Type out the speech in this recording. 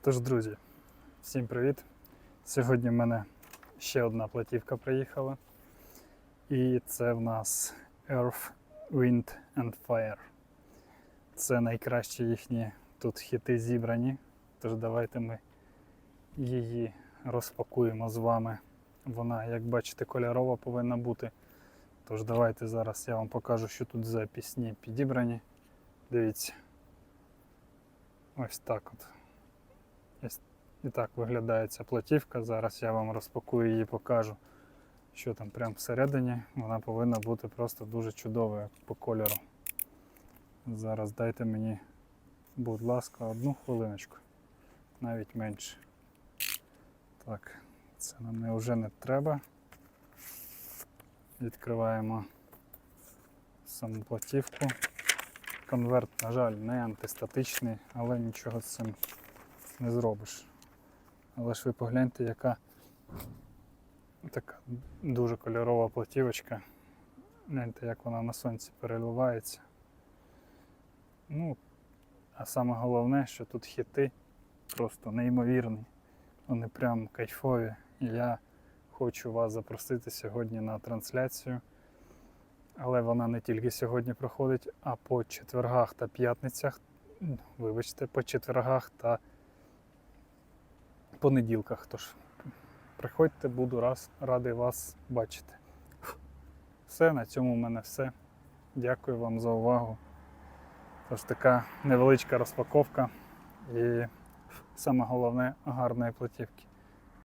Тож, друзі, всім привіт! Сьогодні в мене ще одна платівка приїхала. І це в нас Earth, Wind and Fire. Це найкращі їхні тут хіти зібрані. Тож давайте ми її розпакуємо з вами. Вона, як бачите, кольорова повинна бути. Тож давайте зараз я вам покажу, що тут за пісні підібрані. Дивіться. Ось так от. І так виглядає ця платівка. Зараз я вам розпакую її, покажу, що там прямо всередині. Вона повинна бути просто дуже чудовою по кольору. Зараз дайте мені, будь ласка, одну хвилиночку, навіть менше. Так, це нам вже не треба. Відкриваємо саму платівку. Конверт, на жаль, не антистатичний, але нічого з цим не зробиш. Але ж ви погляньте, яка така дуже кольорова платівочка. Гляньте, як вона на сонці переливається. Ну, а саме головне, що тут хіти просто неймовірні. Вони прям кайфові. Я хочу вас запросити сьогодні на трансляцію. Але вона не тільки сьогодні проходить, а по четвергах та п'ятницях. Вибачте, по четвергах та понеділках. Тож приходьте, буду раз радий вас бачити. Все, на цьому в мене все. Дякую вам за увагу. Тож така невеличка розпаковка і саме головне гарної платівки.